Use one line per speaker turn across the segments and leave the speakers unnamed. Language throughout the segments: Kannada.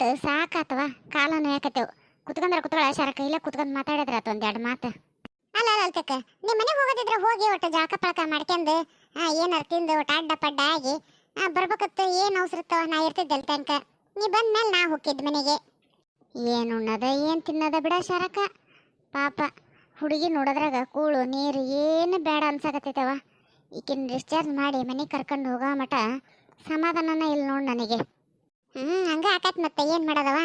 ನಿಂತು ಸಾಕಾತವ? ಕಾಲ ನೋಯಾಕತ್ತೇವು ಕುತ್ಕೊಂಡ್ರೆ ಕುತ್ಕೊಳ ಶರಕ ಇಲ್ಲ ಕುತ್ಕೊಂಡ್ ಮಾತಾಡಿದ್ರೆ ಆತ ಒಂದೆರಡು ಮಾತು. ಅಲ್ಲ ಅಲ್ಲ ಅಲ್ತಕ್ಕ ನಿಮ್ಮ ಮನೆಗೆ ಹೋಗೋದಿದ್ರೆ ಹೋಗಿ ಒಟ್ಟು ಜಾಕ ಪಳಕ ಮಾಡ್ಕೊಂಡು ಏನಾರು ತಿಂದು ಒಟ್ಟು ಅಡ್ಡ ಪಡ್ಡ ಆಗಿ ಬರ್ಬೇಕತ್ತು ಬರ್ಬೇಕತ್ತ ಏನು ಅವಸರತ್ತವ? ನಾ ಇರ್ತಿದ್ದೆ ತನಕ. ನೀ ಬಂದ್ಮೇಲೆ ನಾ ಹೋಗಿದ್ದು ಮನೆಗೆ. ಏನು ಉಣ್ಣದ ಏನು ತಿನ್ನದ ಬಿಡ ಶರಕ ಪಾಪ ಹುಡುಗಿ ನೋಡೋದ್ರಾಗ ಕೂಳು ನೀರು ಏನು ಬೇಡ ಅನ್ಸಕತ್ತೈತವ. ಈಕಿನ ಡಿಸ್ಚಾರ್ಜ್ ಮಾಡಿ ಮನೆಗೆ ಕರ್ಕೊಂಡು ಹೋಗೋ ಮಟ ಸಮಾಧಾನನ ಇಲ್ಲ ನೋಡು ನನಗೆ. ಹ್ಞೂ ಹಂಗ ಆಕತ್ ಮತ್ತೆ, ಏನು ಮಾಡೋದವ?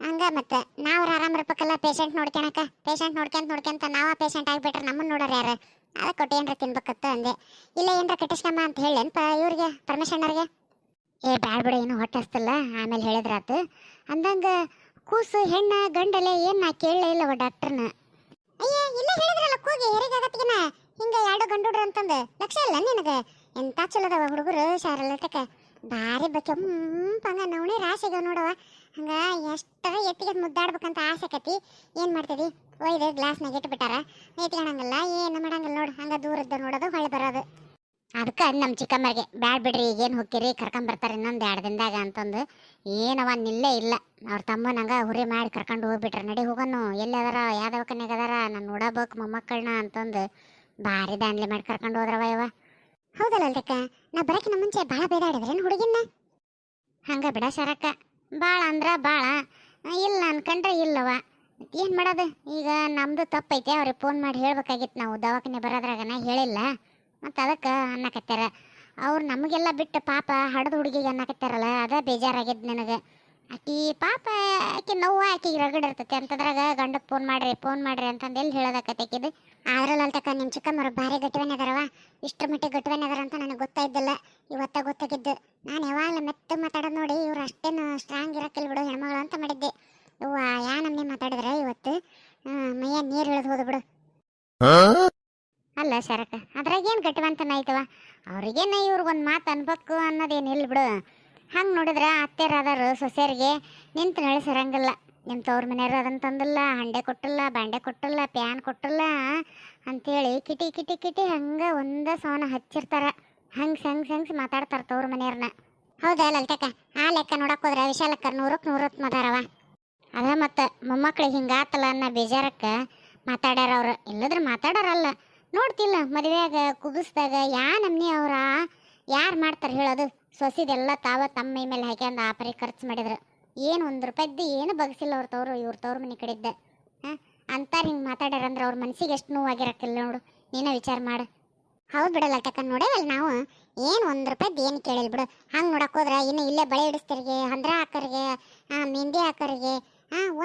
ಹಂಗ ಮತ್ತೆ ನಾವು ಆರಾಮ್ ಇರ್ಬೇಕಲ್ಲ ಪೇಷಂಟ್ ನೋಡ್ಕೊಳಕ ಪೇಷಂಟ್ ನೋಡ್ಕೊಂತ ನೋಡ್ಕೊಂತ ನಾವ ಪೇಷಂಟ್ ಆಗಿಬಿಟ್ರೆ ನಮ್ಮನ್ನು ನೋಡೋರು ಯಾರು? ಅದಕ್ಕೆ ಕೊಟ್ಟು ಏನರ ತಿನ್ಬೇಕತ್ತ ಅಂದೆ. ಇಲ್ಲ, ಏನರ ಕಟ್ಟಿಸ್ಕಮ್ಮ ಅಂತ ಹೇಳೇನ್ಪ ಇವ್ರಿಗೆ ಪರಮೇಶ್ವರವ್ರಿಗೆ ಏ, ಬ್ಯಾಡ್ ಬಿಡ ಏನು ಹೊಟ್ಟೆ ಹಸ್ತಲ್ಲ, ಆಮೇಲೆ ಹೇಳಿದ್ರಾತು. ಅಂದಂಗ, ಕೂಸು, ಹೆಣ್ಣ, ಗಂಡಲೆ ಏನು ನಾ ಕೇಳಲೇ ಇಲ್ಲವ ಡಾಕ್ಟರ್ನ ಅಯ್ಯ, ಇಲ್ಲ ಹೇಳಿದ್ರಲ್ಲ, ಕೂಗಿ ಹೆರಿಗಾಗತ್ತಿಗೆನ ಹಿಂಗೆ ಎರಡು ಗಂಡುಡ್ರು ಅಂತಂದು, ಲಕ್ಷ ಇಲ್ಲ ನಿನಗೆ? ಎಂತ ಚಲೋದವ ಹುಡುಗರು ಶಾರಲತಕ ಭಾರಿ ಕೆಂಪಂಗ ನವಣಿ ರಾಶಿಗ ನೋಡವ ಹಂಗ ಎಷ್ಟ ಎತ್ತಿಗೆ ಮುದ್ದಾಡ್ಬೇಕಂತ ಆಸೆ ಕತಿ ಏನು ಮಾಡ್ತಿದಿ ಒಯ್ದು ಗ್ಲಾಸ್ನಾಗ ಇಟ್ಬಿಟ್ಟಾರ. ಎತ್ಕೊಳಂಗಲ್ಲ ಏನು ಮಾಡಂಗಿಲ್ಲ ನೋಡು. ಹಂಗ ದೂರದ್ದು ನೋಡೋದು ಹೊಳೆ ಬರೋದು. ಅದಕ್ಕೆ ನಮ್ಮ ಚಿಕ್ಕಮ್ಮರಿಗೆ, ಬ್ಯಾಡ್ ಬಿಡ್ರಿ, ಈಗೇನು ಹೋಗ್ತೀರಿ ಕರ್ಕೊಂಬರ್ತಾರೆ ಇನ್ನೊಂದು ಎರಡು ದಿನದಾಗ ಅಂತಂದು. ಏನವ, ನಿಲ್ಲೇ ಇಲ್ಲ. ಅವ್ರ ತಮ್ಮ ನಂಗೆ ಹುರಿ ಮಾಡಿ ಕರ್ಕೊಂಡು ಹೋಗ್ಬಿಟ್ರೆ. ನಡಿ ಹೋಗೋನು. ಎಲ್ಲಿ ಅದಾರ? ಯಾವ ಅದಾರ? ನಾನು ನೋಡಬೇಕು ಮೊಮ್ಮಕ್ಕಳನ್ನ ಅಂತಂದು. ಭಾರಿ ದಾನ್ಲಿ ಮಾಡಿ ಕರ್ಕೊಂಡು ಹೋದ್ರವ ಯವ ಹೌದಲ್ಲ ಅಲ್ದಕ್ಕ ನಾ ಬರಕಿನ ಮುಂಚೆ ಭಾಳ ಬೇದಾಡಿದ್ರೇನು ಹುಡುಗಿನ ಹಂಗ ಬಿಡ ಶರಕ್ಕ ಭಾಳ ಅಂದ್ರ ಭಾಳ ಇಲ್ಲ ಅನ್ಕಂಡ್ರೆ ಇಲ್ಲವ. ಏನು ಮಾಡೋದು? ಈಗ ನಮ್ದು ತಪ್ಪೈತೆ, ಅವ್ರಿಗೆ ಫೋನ್ ಮಾಡಿ ಹೇಳ್ಬೇಕಾಗಿತ್ತು ನಾವು, ದವಾಖಾನೆ ಬರೋದ್ರಾಗನ ಹೇಳಿಲ್ಲ. ಮತ್ತು ಅದಕ್ಕೆ ಅನ್ನಕತ್ತಾರ ಅವ್ರು ನಮಗೆಲ್ಲ ಬಿಟ್ಟು ಪಾಪ ಹಡದ ಹುಡುಗಿಗೆ ಅನ್ನಕತ್ತಾರಲ್ಲ ಅದ ಬೇಜಾರಾಗಿದ್ದು ನನಗೆ. ಆಕಿ ಪಾಪ ಆಕೆ ನೋವು ಆಕೆಗೆ ರಗಡ್ ಇರ್ತೈತಿ. ಅಂತದ್ರಾಗ ಗಂಡಕ್ಕೆ ಫೋನ್ ಮಾಡ್ರಿ ಫೋನ್ ಮಾಡ್ರಿ ಅಂತಂದು ಎಲ್ಲಿ ಹೇಳೋದಕ್ಕತ್ತಕಿದು ಆದ್ರಲ್ಲಿ ಅಂತಕ್ಕ ನಿಮ್ಮ ಚಿಕ್ಕಮ್ಮರು ಭಾರಿ ಗಟ್ಟಿವನ್ ಅದಾರವ ಇಷ್ಟರ ಮಟ್ಟಿಗೆ ಗಟ್ಟಿವನ್ ಅದಾರ ಅಂತ ನನಗೆ ಗೊತ್ತಾಯ್ದಿಲ್ಲ. ಇವತ್ತ ಗೊತ್ತಾಗಿದ್ದು. ನಾನು ಯಾವಾಗ ಮೆತ್ತ ಮಾತಾಡೋದು ನೋಡಿ ಇವ್ರು ಅಷ್ಟೇನು ಸ್ಟ್ರಾಂಗ್ ಇರಕ್ಕಿಲ್ಲ ಬಿಡು ಹೆಣ್ಮಗಳು ಅಂತ ಮಾಡಿದ್ದೆ. ಇವ್ವ ಯಾ ನಮ್ಮನೆ ಮಾತಾಡಿದ್ರೆ ಇವತ್ತು? ಮೈಯ ನೀರು ಇಳಿದು ಹೋದು ಬಿಡು. ಅಲ್ಲ ಶರಕ ಅದ್ರಾಗ ಏನು ಗಟ್ಟಿವಂತನ ಆಯ್ತವ ಅವ್ರಿಗೇನ ಇವ್ರಿಗೊಂದು ಮಾತು ಅನ್ಬೇಕು ಅನ್ನೋದೇನಿಲ್ಲ ಬಿಡು. ಹಂಗೆ ನೋಡಿದ್ರೆ ಅತ್ತೆರಾದರು ಸೊಸೆಯರಿಗೆ ನಿಂತು ನಡೆಸಿರಂಗಿಲ್ಲ. ನಿಮ್ಮ ತವ್ರ ಮನೆಯವರು ಅದನ್ನು ತಂದಿಲ್ಲ, ಹಂಡೆ ಕೊಟ್ಟಿಲ್ಲ, ಬಾಂಡೆ ಕೊಟ್ಟಿಲ್ಲ, ಪ್ಯಾನ್ ಕೊಟ್ಟಿಲ್ಲ ಅಂತೇಳಿ ಕಿಟಿ ಕಿಟಿ ಕಿಟಿ ಹಂಗೆ ಒಂದ ಸೋನ ಹಚ್ಚಿರ್ತಾರೆ. ಹಂಗೆ ಸಂಗ್ ಸಂಗ್ಸ್ ಮಾತಾಡ್ತಾರೆ ತವ್ರ ಮನೆಯವ್ರನ್ನ. ಹೌದಾ ಲಲಿತಕ್ಕ? ಆ ಲೆಕ್ಕ ನೋಡಕ್ಕೆ ಹೋದ್ರೆ ವಿಶಾಲಕ್ಕ ನೂರಕ್ಕೆ ನೂರತ್ತು ಮಾತಾಡವ. ಅದ ಮತ್ತು ಮೊಮ್ಮಕ್ಳಿಗೆ ಹಿಂಗಾತಲ್ಲ ಅನ್ನೋ ಬೇಜಾರಕ್ಕೆ ಮಾತಾಡ್ಯಾರ ಅವ್ರು. ಇಲ್ಲದ್ರೆ ಮಾತಾಡಾರಲ್ಲ. ನೋಡ್ತಿಲ್ಲ ಮದುವೆಯಾಗ, ಕುಗಿಸ್ದಾಗ ಯಾ ನಮ್ನಿ ಅವ್ರ? ಯಾರು ಮಾಡ್ತಾರೆ ಹೇಳೋದು? ಸೊಸಿದೆಲ್ಲ ತಾವ ತಮ್ಮ ಮೈ ಮೇಲೆ ಹಾಕ್ಯಂದು ಆಪರಿ ಖರ್ಚು ಮಾಡಿದ್ರು. ಏನು ಒಂದು ರೂಪಾಯಿದ್ದು ಏನು ಬಗ್ಸಿಲ್ಲ ಅವ್ರ ತವರು, ಇವ್ರ ತವ್ರ ಮನೆ ಕಡಿದ್ದೆ ಅಂತಾರ ಹಿಂಗೆ ಮಾತಾಡ್ಯಾರಂದ್ರೆ ಅವ್ರ ಮನ್ಸಿಗೆ ಎಷ್ಟು ನೋವಾಗಿರಕ್ಕಿಲ್ಲ ನೋಡು, ನೀನ ವಿಚಾರ ಮಾಡು. ಹೌದು ಬಿಡಲ್ಲ ಟಕ್ಕ ನೋಡೇವಲ್ಲ ನಾವು. ಏನು ಒಂದು ರೂಪಾಯಿದ್ದು ಏನು ಕೇಳಿಲ್ಲ ಬಿಡು. ಹಂಗೆ ನೋಡಕ್ಕೆ ಹೋದ್ರೆ ಇನ್ನು ಇಲ್ಲೇ ಬಳೆ ಹಿಡಿಸ್ತಿರಿಗೆ ಹಂದ್ರ ಹಾಕರಿಗೆ ಮೆಹಂದಿ ಹಾಕರಿಗೆ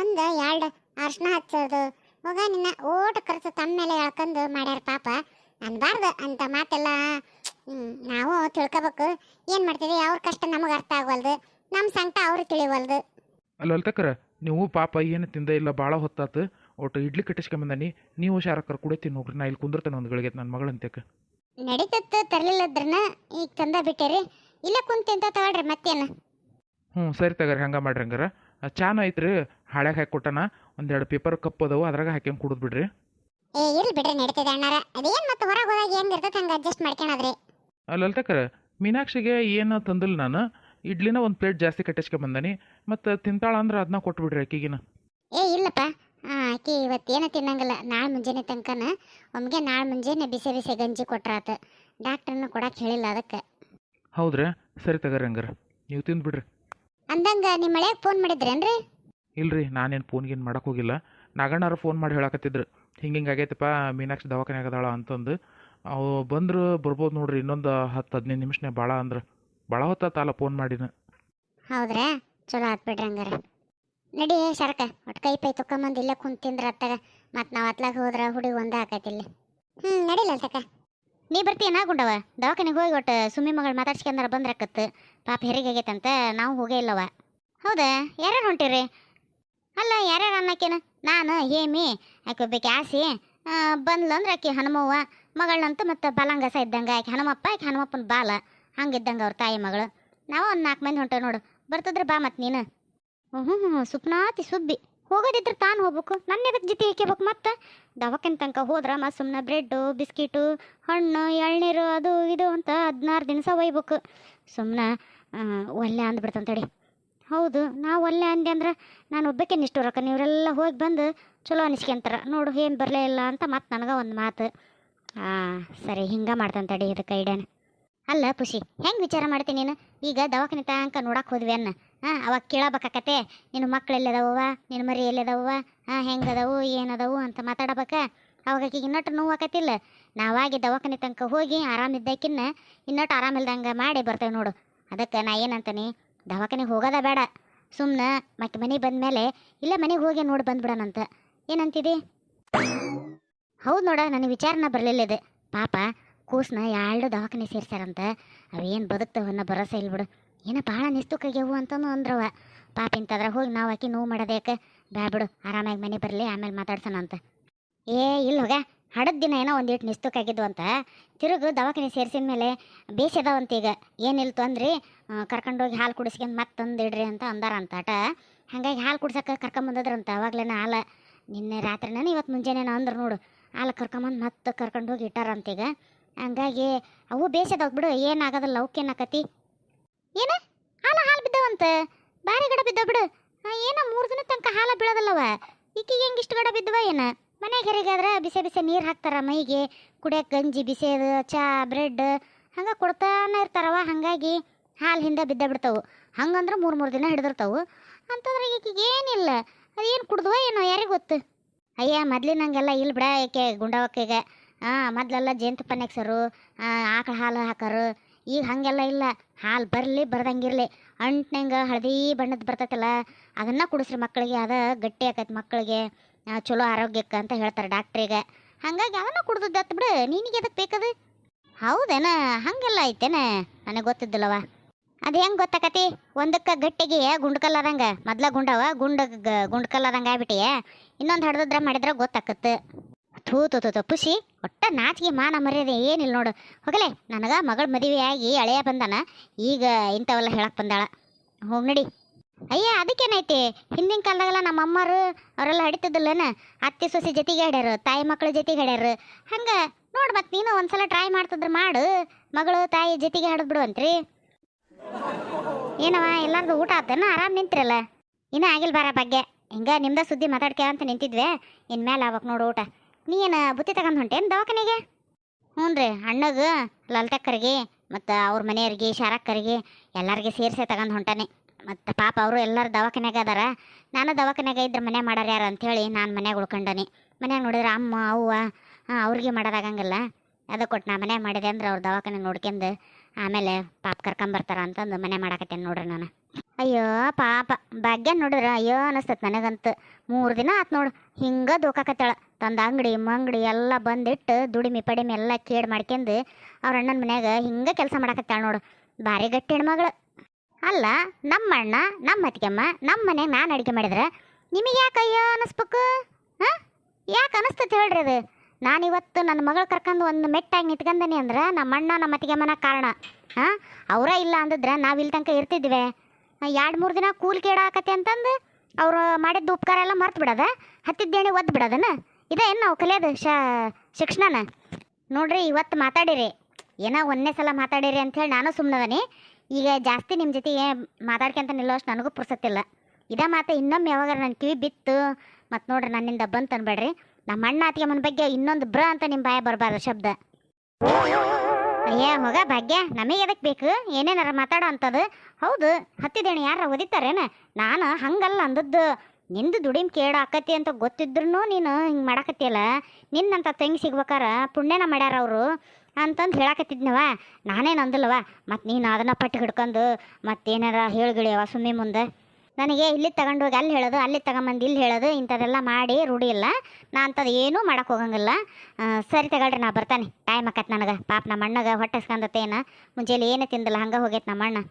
ಒಂದು ಎರಡು ಅರ್ಶಿನ ಹಚ್ಚೋದು. ಹೋಗ ನಿನ್ನ ಓಟ್ ಖರ್ಚು ತಮ್ಮ ಮೇಲೆ ಹೇಳ್ಕೊಂಡು ಮಾಡ್ಯಾರ ಪಾಪ. ಅನ್ಬಾರ್ದು ಅಂತ ಮಾತೆಲ್ಲ ನಾವು ತಿಳ್ಕೊಬೇಕು. ಏನು ಮಾಡ್ತೀವಿ ಅವ್ರ ಕಷ್ಟ ನಮಗೆ ಅರ್ಥ ಆಗವಲ್ದು ನಮ್ಮ ಸಂಕಟ ಅವ್ರಿಗೆ ತಿಳಿವಲ್ದು.
ಅಲ್ಲ ಅಲ್ತಕ್ರ ನೀವು ಪಾಪ ಏನು ತಿಂದ ಇಲ್ಲ ಭಾಳ ಹೊತ್ತಾತು. ಒಟ್ಟು ಇಡ್ಲಿ ಕಟ್ಟಿಸ್ಕೊಂಬಂದಾನಿ ನೀವು ಶಾರಕರ್ ಕೂಡ ತಿನ್ನೋಗ್ರಿ ನಾ ಇಲ್ಲಿ ಕುಂದಿರ್ತಾನೆ ಒಂದು ಗಳಿಗೆ ನನ್ನ ಮಗಳಂತ್ಯಕ್ಕೆ
ನಡೀತತ್ತು ತರಲಿಲ್ಲದ್ರನ್ನ ಈಗ ತಂದ ಬಿಟ್ಟೇರಿ. ಇಲ್ಲ ಕುಂತ ಅಂತ ತಗೊಳ್ರಿ ಮತ್ತೇನು.
ಹ್ಞೂ ಸರಿ ತಗರಿ ಹಂಗೆ ಮಾಡ್ರಿ ಹಂಗಾರ. ಚಾನು ಐತ್ರಿ ಹಾಳ್ಯಾಗ ಹಾಕಿ ಕೊಟ್ಟನ. ಒಂದೆರಡು ಪೇಪರ್ ಕಪ್ ಅದಾವು ಅದ್ರಾಗ ಹಾಕ್ಯಂಗೆ ಕುಡಿದು ಬಿಡ್ರಿ.
ಏ ಇರ್ಲಿ ಬಿಡ್ರಿ ನಡೀತಿದೆ ಅಣ್ಣಾರ. ಅದೇನು ಮತ್ತೆ ಹೊರಗೆ ಹೋದಾಗ ಹೆಂಗೆ ಇರ್ತದೆ ಹಂಗೆ ಅಡ್ಜಸ್ಟ್ ಮಾಡ್ಕೊಳದ್ರಿ
ಅಲ್ಲ ಅಲ್ತಕ್ರ ಮೀನಾಕ್ಷಿಗೆ ಏನು ತಂದಿಲ್ಲ ನಾನು. ಇಡ್ಲಿನ ಒಂದು ಪ್ಲೇಟ್ ಜಾಸ್ತಿ ಕಟ್ಟಿಸ್ಕೊಂಬಂದಾನಿ ಮತ್ತು ತಿಂತಾಳ ಅಂದ್ರೆ ಅದನ್ನ ಕೊಟ್ಬಿಡ್ರಿ ಆಕಿಗಿನ
ಏ ಇಲ್ಲಪ್ಪ. ಆಕಿ ಇವತ್ತೇನು ತಿನ್ನಂಗಿಲ್ಲ. ನಾಳೆ ಮುಂಜಾನೆ ತನಕನ ಒಮ್ಗೆ ನಾಳೆ ಮುಂಜಾನೆ ಬಿಸಿ ಬಿಸಿ ಗಂಜಿ ಕೊಟ್ರಾತ. ಡಾಕ್ಟ್ರನ್ನ ಕೊಡಕ್ಕೆ ಹೇಳಿಲ್ಲ ಅದಕ್ಕೆ.
ಹೌದ್ರಾ? ಸರಿ ತಗರಿ ಹಂಗಾರ. ನೀವು ತಿಂದ್ಬಿಡ್ರಿ
ಅಂದಂಗ ನಿಮ್ಮ ಮಳೆಗೆ ಫೋನ್ ಮಾಡಿದ್ರೇನ್ರಿ?
ಇಲ್ರಿ ನಾನೇನು ಫೋನ್ಗೇನು ಮಾಡಕ್ಕೆ ಹೋಗಿಲ್ಲ. ನಾಗಣ್ಣವ್ರು ಫೋನ್ ಮಾಡಿ ಹೇಳಕತ್ತಿದ್ರು. ಹಿಂಗೆ ಹಿಂಗೆ ಆಗೈತಪ್ಪ ಮೀನಾಕ್ಷಿ ದವಾಖಾನೆ ಆಗದಾಳ ಅಂತಂದು. ಅವು ಬಂದ್ರು ಬರ್ಬೋದು ನೋಡ್ರಿ, ಇನ್ನೊಂದು ಹತ್ತು ಹದಿನೈದು ನಿಮಿಷನೇ ಭಾಳ ಅಂದ್ರೆ. ಭಾಳ ಹೊತ್ತಾತಲ್ಲ ಫೋನ್ ಮಾಡಿನ.
ಹೌದ್ರಾ? ಚಲೋ ಆತ್ ಬಿಡ್ರಿ ಹಂಗಾರ. ನಡಿ ಶರಕ ಒಟ್ಟು ಕೈ ಪೈ ತೊಕೊಂಬಂದು ಇಲ್ಲೇ ಕುಂತ್ ತಿಂದ್ರ ಅತ್ತಾಗ. ಮತ್ತೆ ನಾವು ಅತ್ಲಾಗ ಹೋದ್ರೆ ಹುಡುಗಿ ಒಂದೇ ಆಕೈತಿ ಇಲ್ಲಿ. ಹ್ಞೂ ನಡಿಲ್ಲ ಸಕ ನೀ ಬರ್ತೀಯನಾ ಗುಂಡವ ದವಾಖಾನೆಗೆ ಹೋಗಿ ಒಟ್ಟು ಸುಮ್ಮಿ ಮಗಳು ಮಾತಾಡ್ಸ್ಕೊಂಡ್ರ ಬಂದ್ರಕತ್ತು ಪಾಪ ಹೆರಿಗೆ ಆಗೈತಂತ ನಾವು ಹೋಗೇ ಇಲ್ಲವ. ಹೌದಾ? ಯಾರ್ಯಾರು ಹೊಂಟಿರಿ? ಅಲ್ಲ, ಯಾರ್ಯಾರು ಅನ್ನಕ್ಕೇನ? ನಾನು, ಹೇಮಿ, ಆಕೆ ಒಬ್ಬಾಕಿ ಆಸಿ ಬಂದ್ಲು ಅಂದ್ರೆ ಆಕೆ ಹನುಮವ್ವ. ಮಗಳಂತೂ ಮತ್ತು ಬಲಂಗಸ ಇದ್ದಂಗೆ, ಆಕೆ ಹನುಮಪ್ಪ, ಆಕೆ ಹನುಮಪ್ಪನ ಬಾಲ, ಹಂಗಿದ್ದಂಗೆ ಅವ್ರ ತಾಯಿ ಮಗಳು. ನಾವು ಒಂದು ನಾಲ್ಕು ಮಂದಿ ಹೊಂಟೆ ನೋಡು. ಬರ್ತದ್ರೆ ಬಾ ಮತ್ತೆ ನೀನು. ಹ್ಞೂ ಹ್ಞೂ ಸುಪ್ನಾತಿ ಸುಬ್ಬಿ. ಹೋಗೋದಿದ್ರೆ ತಾನು ಹೋಗ್ಬೇಕು. ನನ್ನ ಎದಕ್ಕೆ ಜೊತೆ ಹಾಕ್ಯಬೇಕು ಮತ್ತೆ? ದವಾಖಾನೆ ತನಕ ಹೋದ್ರೆ ಮತ್ತು ಸುಮ್ಮನೆ ಬ್ರೆಡ್ಡು, ಬಿಸ್ಕಿಟು, ಹಣ್ಣು, ಎಳ್ನೀರು, ಅದು ಇದು ಅಂತ ಹದಿನಾರು ದಿನಸ ಒಯ್ಬೇಕು. ಸುಮ್ಮನೆ ಒಲ್ಲೆ ಅಂದ್ಬಿಡ್ತಂತೇಳಿ ಹೌದು, ನಾವು ಒಲ್ಲೆ ಅಂದೆ ಅಂದ್ರೆ ನಾನು ಒಬ್ಬಕ್ಕೆ ನಿಷ್ಠುರಕ್ಕ. ನೀವರೆಲ್ಲ ಹೋಗಿ ಬಂದು ಚಲೋ ಅನಿಸ್ಕೊಂತಾರ. ನೋಡು, ಏನು ಬರಲೇ ಇಲ್ಲ ಅಂತ ಮತ್ತೆ ನನಗೆ ಒಂದು ಮಾತು. ಹಾಂ ಸರಿ, ಹಿಂಗೆ ಮಾಡ್ತಾನೆ ತಡಿ ಇದಕ್ಕೆ ಐಡಿಯಾನ. ಅಲ್ಲ ಖುಷಿ ಹೆಂಗೆ ವಿಚಾರ ಮಾಡ್ತೀನಿ ನೀನು? ಈಗ ದವಾಖಾನೆ ತನಕ ನೋಡಕ್ಕೆ ಹೋದ್ವಿ ಅನ್ನ. ಹಾಂ ಅವಾಗ ಕೇಳಬೇಕಾಕತೆ ನಿನ್ನ ಮಕ್ಳು ಎಲ್ಲದವ ನಿನ್ನ ಮರಿ ಎಲ್ಲಿದಾವ ಹಾಂ ಹೆಂಗದವು, ಏನದವು ಅಂತ ಮಾತಾಡಬೇಕ? ಅವಾಗ ಆಕಿಗೆ ಇನ್ನೊಟ್ಟು ನೋವು ಆಕತಿಲ್ಲ ನಾವಾಗಿ ದವಾಖಾನೆ ತನಕ ಹೋಗಿ ಆರಾಮಿದ್ದಕ್ಕಿನ್ನ ಇನ್ನೊಟ್ಟು ಆರಾಮಿಲ್ದಂಗೆ ಮಾಡಿ ಬರ್ತೇವೆ ನೋಡು. ಅದಕ್ಕೆ ನಾ ಏನಂತೀನಿ ದವಾಖಾನೆ ಹೋಗೋದ ಬೇಡ. ಸುಮ್ಮನೆ ಮತ್ತೆ ಮನೆಗೆ ಬಂದಮೇಲೆ, ಇಲ್ಲ ಮನೆಗೆ ಹೋಗಿ ನೋಡಿ ಬಂದ್ಬಿಡೋಣಂತ ಏನಂತಿದಿ? ಹೌದು ನೋಡ, ನನಗೆ ವಿಚಾರನ ಬರಲಿಲ್ಲ ಇದು. ಪಾಪ, ಕೂಸ್ನ ಎರಡು ದವಾಖಾನೆ ಸೇರ್ಸ್ಯಾರಂತ. ಅವೇನು ಬದುಕ್ತವನ್ನ ಭರೋಸೆ ಇಲ್ಲ ಬಿಡು. ಏನೋ ಭಾಳ ನಿಸ್ತುಕಾಗ್ಯವು ಅಂತನೂ ಅಂದ್ರವ. ಪಾಪ ಇಂಥದ್ರ ಹೋಗಿ ನಾವು ಆಕಿ ನೋವು ಮಾಡೋದ್ಯಾಕೆ ಬ್ಯಾ ಬಿಡು, ಆರಾಮಾಗಿ ಮನೆ ಬರಲಿ, ಆಮೇಲೆ ಮಾತಾಡ್ಸೋಣ ಅಂತ. ಏ ಇಲ್ಲ ಹೋಗ. ಹಡದ ದಿನ ಏನೋ ಒಂದಿಟ್ಟು ನಿಸ್ತುಕಾಗಿದ್ವು ಅಂತ. ತಿರುಗು ದವಾಖಾನೆ ಸೇರಿಸಿದ ಮೇಲೆ ಬೇಸದಾವಂತ ಈಗ. ಏನಿಲ್ತು ಅಂದ್ರಿ ಕರ್ಕೊಂಡೋಗಿ ಹಾಲು ಕುಡಿಸ್ಕೊಂಡು ಮತ್ತೆ ಇಡ್ರಿ ಅಂತ ಅಂದಾರಂತ ಆಟ ಹಾಗಾಗಿ ಹಾಲು ಕುಡ್ಸಕ್ಕೆ ಕರ್ಕೊಂಬಂದದ್ರಂತ, ಅವಾಗ್ಲೇನ ಹಾಲು. ನಿನ್ನೆ ರಾತ್ರಿನೇ ಇವತ್ತು ಮುಂಜಾನೆ ಅಂದ್ರು ನೋಡು. ಹಾಲು ಕರ್ಕೊಂಬಂದು ಮತ್ತೆ ಕರ್ಕೊಂಡು ಹೋಗಿ ಈಗ ಹಂಗಾಗಿ ಅವು ಬೇಸದವ್ ಬಿಡು ಏನಾಗೋದಿಲ್ಲ ಅವಕ್ಕೇನಾಕತಿ ಏನ? ಹಾಲು ಹಾಲು ಬಿದ್ದವಂತ? ಬಾರಿ ಗಡ ಬಿದ್ದವ ಬಿಡು. ಏನ ಮೂರು ದಿನ ತನಕ ಹಾಲು ಬೀಳೋದಲ್ಲವ? ಈಕಿಗೆ ಹೆಂಗೆ ಇಷ್ಟು ಗಡ ಬಿದ್ದವ ಏನ? ಮನೆಗೆ ಹೆರಿಗಾದ್ರೆ ಬಿಸಿ ಬಿಸಿ ನೀರು ಹಾಕ್ತಾರ ಮೈಗೆ. ಕುಡಿಯೋಕೆ ಗಂಜಿ, ಬಿಸಿದು, ಚಾ, ಬ್ರೆಡ್, ಹಂಗೆ ಕೊಡ್ತಾನೆ ಇರ್ತಾರವ. ಹಾಗಾಗಿ ಹಾಲು ಹಿಂದೆ ಬಿದ್ದ ಬಿಡ್ತಾವೆ. ಹಂಗಂದ್ರೆ ಮೂರು ಮೂರು ದಿನ ಹಿಡಿದಿರ್ತಾವೆ. ಅಂತಂದ್ರೆ ಈಕಿಗೆ ಏನಿಲ್ಲ. ಅದೇನು ಕುಡ್ದವ ಏನೋ ಯಾರಿಗೆ ಗೊತ್ತು? ಅಯ್ಯ ಮೊದ್ಲಿನಂಗೆಲ್ಲ ಇಲ್ಲ ಬಿಡ ಏಕೆ ಗುಂಡವಕ್ಕೆಗೆ. ಹಾಂ ಮೊದಲೆಲ್ಲ ಜೇನುತುಪ್ಪ ನೆಕ್ಸರು ಆಕಳ ಹಾಲು ಹಾಕೋರು. ಈಗ ಹಾಗೆಲ್ಲ ಇಲ್ಲ. ಹಾಲು ಬರಲಿ, ಬರ್ದಂಗಿರಲಿ. ಅಂಟ್ನಂಗೆ ಹಳದಿ ಬಣ್ಣದ ಬರ್ತೈತಲ್ಲ, ಅದನ್ನು ಕುಡಿಸ್ರಿ ಮಕ್ಕಳಿಗೆ, ಅದ ಗಟ್ಟಿ ಆಕೈತೆ ಮಕ್ಕಳಿಗೆ. ಚಲೋ ಆರೋಗ್ಯಕ್ಕೆ ಅಂತ ಹೇಳ್ತಾರೆ ಡಾಕ್ಟ್ರಿಗೆ. ಹಾಗಾಗಿ ಅದನ್ನು ಕುಡ್ದದ್ದು ಬಿಡು. ನಿನಗೆ ಅದಕ್ಕೆ ಬೇಕದು? ಹೌದೇನ? ಹಾಗೆಲ್ಲ ಐತೇನ? ನನಗೆ ಗೊತ್ತಿದ್ದಿಲ್ಲವ ಅದು ಹೆಂಗೆ ಗೊತ್ತಾಕತಿ? ಒಂದಕ್ಕೆ ಗಟ್ಟಿಗೆ ಗುಂಡ್ಕಲ್ಲಾದಂಗೆ ಮೊದ್ಲ ಗುಂಡವ, ಗುಂಡ ಗುಂಡ್ಕಲ್ಲದಂಗ ಆಗ್ಬಿಟ್ಟಿಯ. ಇನ್ನೊಂದು ಹಡ್ದದ್ರ ಮಾಡಿದ್ರೆ ಗೊತ್ತಾಕತ್ತೆ ಥೂ ತು ತು ಪುಷಿ, ಒಟ್ಟ ನಾಚಿಗೆ ಮಾನ ಮರ್ಯಾದೆ ಏನಿಲ್ಲ ನೋಡು. ಹೋಗಲೇ, ನನಗೆ ಮಗಳ ಮದುವೆ ಆಗಿ ಅಳೆಯ ಬಂದಾನ, ಈಗ ಇಂಥವೆಲ್ಲ ಹೇಳಕ್ಕೆ ಬಂದಾಳ. ಹೋಗಿ ನಡಿ. ಅಯ್ಯ, ಅದಕ್ಕೇನೈತಿ? ಹಿಂದಿನ ಕಾಲದಾಗೆಲ್ಲ ನಮ್ಮ ಅಮ್ಮರು ಅವರೆಲ್ಲ ಹಡಿತದಲ್ಲನ ಅತ್ತೆ, ಸೊಸೆ ಜೊತೆಗೆ ಹಾಡ್ಯಾರ, ತಾಯಿ ಮಕ್ಕಳ ಜೊತೆಗೆ ಹಿಡ್ಯಾರ. ಹಂಗೆ, ನೋಡು ಮತ್ತೆ ನೀನು ಒಂದ್ಸಲ ಟ್ರೈ ಮಾಡ್ತಿದ್ರೆ ಮಾಡು, ಮಗಳು, ತಾಯಿ ಜೊತೆಗೆ ಹಾಡದ್ ಬಿಡುವಂತ್ರಿ. ಏನವ ಎಲ್ಲಾರ್ದು ಊಟ ಆತೇನ? ಆರಾಮ್ ನಿಂತ್ರಲ್ಲ ಇನ್ನೂ ಆಗಿಲ್ಲ ಬಾರ ಬಗ್ಗೆ ಹಿಂಗ ನಿಮ್ದ ಸುದ್ದಿ ಮಾತಾಡ್ಕೆ ಅಂತ ನಿಂತಿದ್ವೆ. ಇನ್ಮೇಲೆ ಆವಾಗ ನೋಡು ಊಟ. ನೀ ಏನು ಬುತ್ತಿ ತಗೊಂಡು ಹೊಂಟೇನು ದವಾಖಾನೆಗೆ? ಹ್ಞೂ ರೀ, ಅಣ್ಣಗ ಲಲಿತಕ್ಕರಿಗೆ ಮತ್ತು ಅವ್ರ ಮನೆಯವ್ರಿಗೆ, ಶಾರಕ್ಕರಿಗೆ ಎಲ್ಲರಿಗೆ ಸೇರಿಸಿ ತಗೊಂಡು ಹೊಂಟಾನೆ. ಮತ್ತು ಪಾಪ ಅವರು ಎಲ್ಲರೂ ದವಾಖಾನೆಗೆ ಅದಾರ. ನಾನು ದವಾಖಾನೆಗೆ ಇದ್ರ ಮನೆ ಮಾಡಾರ ಯಾರು ಅಂಥೇಳಿ ನಾನು ಮನ್ಯಾಗ ಉಳ್ಕೊಂಡಾನೆ. ಮನೆಯಾಗ ನೋಡಿದ್ರೆ ಅಮ್ಮ, ಅವ್ವ ಹಾಂ ಅವ್ರಿಗೆ ಮಾಡೋದಾಗಂಗಿಲ್ಲ ಅದು ಕೊಟ್ಟು ನಾ ಮನೆ ಮಾಡಿದೆ ಅಂದ್ರೆ ಅವ್ರ ದವಾಖಾನೆ ನೋಡ್ಕೊಂಡು ಆಮೇಲೆ ಪಾಪ ಕರ್ಕೊಂಬರ್ತಾರ ಅಂತಂದು ಮನೆ ಮಾಡಾಕತ್ತೇನೆ ನೋಡ್ರಿ ನಾನು. ಅಯ್ಯೋ, ಪಾಪ. ಭಾಗ್ಯ ನೋಡಿದ್ರ ಅಯ್ಯೋ ಅನಿಸ್ತತ್ ನನಗಂತ. ಮೂರು ದಿನ ಆತ್ ನೋಡು, ಹಿಂಗೆ ದೂಕಾಕತ್ತಾಳ ತಂದ ಅಂಗಡಿ ಮಂಗಡಿ ಎಲ್ಲ ಬಂದಿಟ್ಟು ದುಡಿಮೆ, ಪಡಿಮೆ ಎಲ್ಲ ಕೇಡ್ ಮಾಡ್ಕೊಂಡು ಅವ್ರ ಅಣ್ಣನ ಮನ್ಯಾಗ ಹಿಂಗೆ ಕೆಲಸ ಮಾಡಾಕತ್ತಾಳ ನೋಡು. ಭಾರಿ ಗಟ್ಟಿ ಹೆಣ್ಮಗಳು. ಅಲ್ಲ, ನಮ್ಮ ಅಣ್ಣ, ನಮ್ಮ ಅತ್ತಿಗೆಮ್ಮ, ನಮ್ಮ ಮನೆ ನಾನು ಅಡುಗೆ ಮಾಡಿದ್ರೆ ನಿಮಗೆ ಯಾಕೆ ಅಯ್ಯೋ ಅನಿಸ್ಬೇಕು? ಹಾಂ? ಯಾಕೆ ಅನಿಸ್ತೈತೆ ಹೇಳ್ರಿ ಅದು? ನಾನು ಇವತ್ತು ನನ್ನ ಮಗಳು ಕರ್ಕೊಂಡು ಒಂದು ಮೆಟ್ಟಾಗಿ ನಿಂತ್ಕಂದನಿ ಅಂದ್ರೆ ನಮ್ಮ ಅಣ್ಣ, ನಮ್ಮ ಅತ್ತಿಗೆಮ್ಮನ ಕಾರಣ. ಹಾಂ? ಅವರ ಇಲ್ಲ ಅಂದಿದ್ರೆ ನಾವು ಇಲ್ಲಿ ತನಕ ಇರ್ತಿದ್ವಿ. ಎರಡು ಮೂರು ದಿನ ಕೂಲ್ ಕೇಳಾಕತ್ತೆ ಅಂತಂದು ಅವರು ಮಾಡಿದ್ದು ಉಪಕಾರ ಎಲ್ಲ ಮರ್ತು ಬಿಡೋದ. ಹತ್ತಿದ್ದೇಣಿ ಒದ್ದು ಬಿಡೋದನ. ಇದೇ ಏನು ನಾವು ಕಲಿಯೋದು ಶ, ಶಿಕ್ಷಣನ? ನೋಡ್ರಿ, ಇವತ್ತು ಮಾತಾಡಿರಿ. ಏನೋ ಒಂದನೇ ಸಲ ಮಾತಾಡಿರಿ ಅಂಥೇಳಿ ನಾನು ಸುಮ್ಮನದನಿ ಈಗ ಜಾಸ್ತಿ ನಿಮ್ಮ ಜೊತೆಗೆ ಮಾತಾಡ್ಕೊಂತ ನಿಲ್ಲೋಷ್ಟು ನನಗೂ ಪುರ್ಸತ್ತಿಲ್ಲ. ಇದೇ ಮಾತು ಇನ್ನೊಮ್ಮೆ ಯಾವಾಗ ನನ್ನ ಕಿವಿ ಬಿತ್ತು ಮತ್ತು ನೋಡ್ರಿ ನನ್ನಿಂದ ಬಂತು ಅನ್ಬೇಡ್ರಿ ನಮ್ಮ ಅಣ್ಣ ಅತ್ತಿಗೆಮ್ಮನ ಬಗ್ಗೆ ಇನ್ನೊಂದು ಬ್ರ ಅಂತ ನಿಮ್ಮ ಬಾಯ ಬರಬಾರ್ದು ಶಬ್ದ. ಅಯ್ಯ ಹೋಗ ಭಾಗ್ಯ, ನಮಗೆ ಎದಕ್ಕೆ ಬೇಕು? ಏನೇನಾರ ಮಾತಾಡೋ ಅಂಥದ್ದು ಹೌದು ಹತ್ತಿದೇಣಿ ಯಾರ ಓದಿತ್ತಾರೇನ? ನಾನು ಹಂಗಲ್ಲ ಅಂದದ್ದು. ನಿಂದು ದುಡಿಮ್ ಕೇಡ ಅಂತ ಗೊತ್ತಿದ್ರು ನೀನು ಹಿಂಗೆ ಮಾಡಾಕತ್ತಿಯಲ್ಲ? ನಿನ್ನಂತ ತಂಗಿ ಸಿಗ್ಬೇಕಾರ? ಪುಣ್ಯನ ಮಾಡ್ಯಾರ ಅವರು? ಅಂತಂದು ಹೇಳಾಕತ್ತಿದ್ನವ. ನಾನೇನು ಅಂದಲ್ವ ಮತ್ತು ನೀನು ಅದನ್ನ ಪಟ್ಟು ಹಿಡ್ಕೊಂಡು ಮತ್ತೇನಾರ ಹೇಳ್ಗಿಳಿಯವ ಸುಮ್ಮನೆ ಮುಂದೆ. ನನಗೆ ಇಲ್ಲಿ ತಗೊಂಡೋಗಿ ಅಲ್ಲಿ ಹೇಳೋದು, ಅಲ್ಲಿ ತಗೊಂಬಂದು ಇಲ್ಲಿ ಹೇಳೋದು, ಇಂಥದ್ದೆಲ್ಲ ಮಾಡಿ ರೂಢಿ ಇಲ್ಲ. ನಾ ಅಂಥದ್ದು ಏನೂ ಮಾಡೋಕೆ ಹೋಗಂಗಿಲ್ಲ. ಸರಿ ತಗೊಳ್ರಿ, ನಾ ಬರ್ತಾನೆ. ಟೈಮ್ ಆಕತ್ ನನಗೆ. ಪಾಪ ನಮ್ಮ ಅಣ್ಣಗೆ ಹೊಟ್ಟೆ ಹಸ್ಕೊಂಡತ್ತೇನ ಮುಂಜಾನೆ ಏನು ತಿಂದಿಲ್ಲ ಹಂಗೆ ಹೋಗೈತೆ ನಮ್ಮ ಅಣ್ಣ.